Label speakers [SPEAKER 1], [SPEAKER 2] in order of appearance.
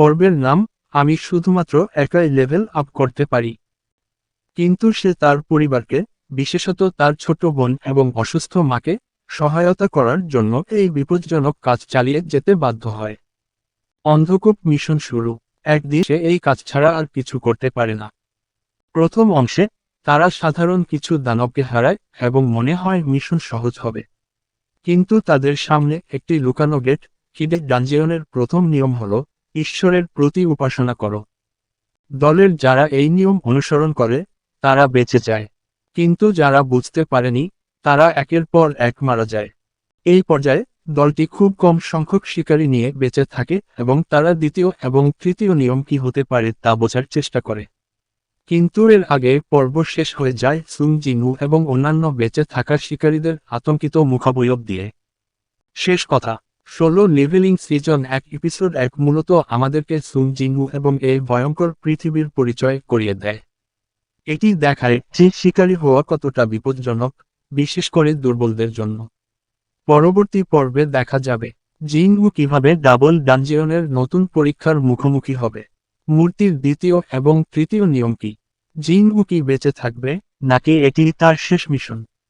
[SPEAKER 1] পর্বের নাম, আমি শুধুমাত্র একাই লেভেল আপ করতে পারি। কিন্তু সে তার পরিবারকে, বিশেষত তার ছোট বোন এবং অসুস্থ মাকে, সহায়তা করার জন্য এই বিপজ্জনক কাজ চালিয়ে যেতে বাধ্য হয়। অন্ধকূপ মিশন শুরু। একদিন সে এই কাজ ছাড়া আর কিছু করতে পারে না। প্রথম অংশে, তারা সাধারণ কিছু দানবকে হারায় এবং মনে হয় মিশন সহজ হবে। কিন্তু তাদের সামনে একটি লুকানো গেট হিডেন ডাঞ্জিয়নের প্রথম নিয়ম হল ঈশ্বরের প্রতি উপাসনা করো। দলের যারা এই নিয়ম অনুসরণ করে, তারা বেঁচে যায়। কিন্তু যারা বুঝতে পারেনি, তারা একের পর এক মারা যায়। এই পর্যায়ে দলটি খুব কম সংখ্যক শিকারী নিয়ে বেঁচে থাকে এবং তারা দ্বিতীয় এবং তৃতীয় নিয়ম কি হতে পারে তা বোঝার চেষ্টা করে। কিন্তু এর আগে পর্ব শেষ হয়ে যায় সুং জিনু এবং অন্যান্য বেঁচে থাকা শিকারীদের আতঙ্কিত মুখাবয়ব দিয়ে। শেষ কথা। ষোলো লেভেলিং সিজন এক এপিসোড এক মূলত আমাদেরকে সুং জিনু এবং এই ভয়ঙ্কর পৃথিবীর পরিচয় করিয়ে দেয়। এটি দেখায় যে শিকারী হওয়া কতটা বিপজ্জনক, বিশেষ করে দুর্বলদের জন্য। পরবর্তী পর্বে দেখা যাবে জিনগু কীভাবে ডাবল ডানজিয়নের নতুন পরীক্ষার মুখোমুখি হবে, মূর্তির দ্বিতীয় এবং তৃতীয় নিয়ম কি জিনগু কি বেঁচে থাকবে, নাকি এটি তার শেষ মিশন।